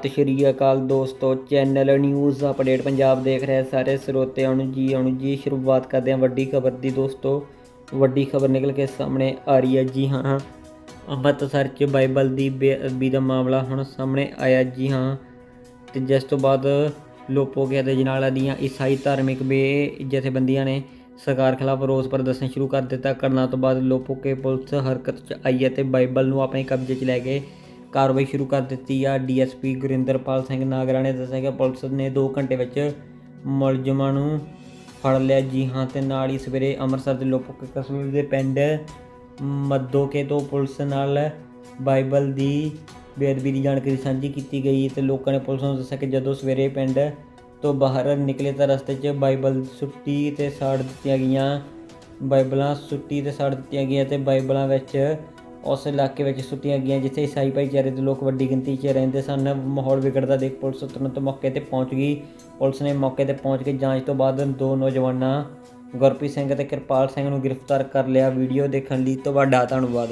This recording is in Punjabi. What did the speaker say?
ਸਤਿ ਸ਼੍ਰੀ ਅਕਾਲ ਦੋਸਤੋ ਚੈਨਲ ਨਿਊਜ਼ ਅਪਡੇਟ ਪੰਜਾਬ ਦੇਖ ਰਹੇ ਸਾਰੇ ਸਰੋਤਿਆਂ ਨੂੰ ਜੀ ਆਉਣ ਜੀ, ਸ਼ੁਰੂਆਤ ਕਰਦੇ ਹਾਂ ਵੱਡੀ ਖਬਰ ਦੀ ਦੋਸਤੋ। ਵੱਡੀ ਖਬਰ ਨਿਕਲ ਕੇ ਸਾਹਮਣੇ ਆ ਰਹੀ ਹੈ ਜੀ ਹਾਂ। ਅੰਮ੍ਰਿਤਸਰ ਚ ਬਾਈਬਲ ਦੀ ਬੇਅਦਬੀ ਦਾ ਮਾਮਲਾ ਹੁਣ ਸਾਹਮਣੇ ਆਇਆ ਜੀ ਹਾਂ। ਤੇ ਜਿਸ ਤੋਂ ਬਾਅਦ ਲੋਪੋਗੇ ਦੇ ਜਨਾਲਾ ਦੀਆਂ ਈਸਾਈ ਧਾਰਮਿਕ ਬੇ ਜਥੇਬੰਦੀਆਂ ਨੇ ਸਰਕਾਰ ਖਿਲਾਫ ਰੋਸ ਪ੍ਰਦਰਸ਼ਨ ਸ਼ੁਰੂ ਕਰ ਦਿੱਤਾ। ਕਰਨਾ ਤੋਂ ਬਾਅਦ ਲੋਪੋਕੇ ਪੁਲਿਸ ਹਰਕਤ 'ਚ ਆਈ ਹੈ ਤੇ ਬਾਈਬਲ ਨੂੰ ਆਪਣੇ ਕਬਜ਼ੇ 'ਚ ਲੈ ਕੇ ਕਾਰਵਾਈ ਸ਼ੁਰੂ ਕਰ ਦਿੱਤੀ ਆ। ਡੀਐਸਪੀ ਗੁਰਿੰਦਰਪਾਲ ਸਿੰਘ ਨਾਗਰਾ ਨੇ ਦੱਸਿਆ ਕਿ ਪੁਲਿਸ ਨੇ 2 ਘੰਟੇ ਵਿੱਚ ਮੁਲਜ਼ਮਾਂ ਨੂੰ ਫੜ ਲਿਆ। ਜੀ ਹਾਂ, ਤੇ ਨਾਲ ਹੀ ਸਵੇਰੇ ਅੰਮ੍ਰਿਤਸਰ ਦੇ ਲੋਪੋਕੇ ਕਸਬੇ ਦੇ ਪਿੰਡ ਮੱਦੋਕੇ ਤੋਂ ਪੁਲਿਸ ਨਾਲ ਬਾਈਬਲ ਦੀ ਬੇਅਦਬੀ ਦੀ ਜਾਣਕਾਰੀ ਸਾਂਝੀ ਕੀਤੀ ਗਈ ਤੇ ਲੋਕਾਂ ਨੇ ਪੁਲਿਸ ਨੂੰ ਦੱਸਿਆ ਕਿ ਜਦੋਂ ਸਵੇਰੇ ਪਿੰਡ ਤੋਂ ਬਾਹਰ ਨਿਕਲੇ ਤਾਂ ਰਸਤੇ 'ਚ ਬਾਈਬਲ ਸੁੱਟੀ ਤੇ ਸਾੜ ਦਿੱਤੀਆਂ ਗਈਆਂ। ਬਾਈਬਲਾਂ ਸੁੱਟੀ ਤੇ ਸਾੜ ਦਿੱਤੀਆਂ ਗਈਆਂ ਤੇ ਬਾਈਬਲਾਂ ਵਿੱਚ ਉਸ ਇਲਾਕੇ ਵਿੱਚ ਸੁੱਟੀਆਂ ਗਈਆਂ, ਜਿੱਥੇ ਈਸਾਈ ਭਾਈਚਾਰੇ ਦੇ ਲੋਕ ਵੱਡੀ ਗਿਣਤੀ 'ਚ ਰਹਿੰਦੇ ਸਨ। ਮਾਹੌਲ ਵਿਗੜਦਾ ਦੇਖ ਪੁਲਿਸ ਤੁਰੰਤ ਮੌਕੇ ਤੇ ਪਹੁੰਚ ਗਈ। ਪੁਲਿਸ ਨੇ ਮੌਕੇ ਤੇ ਪਹੁੰਚ ਕੇ ਜਾਂਚ ਤੋਂ ਬਾਅਦ ਦੋ ਨੌਜਵਾਨਾਂ, ਗੁਰਪ੍ਰੀਤ ਸਿੰਘ ਅਤੇ ਕਿਰਪਾਲ ਸਿੰਘ ਨੂੰ ਗ੍ਰਿਫਤਾਰ ਕਰ ਲਿਆ। ਵੀਡੀਓ ਦੇਖਣ ਲਈ ਤੁਹਾਡਾ ਧੰਨਵਾਦ।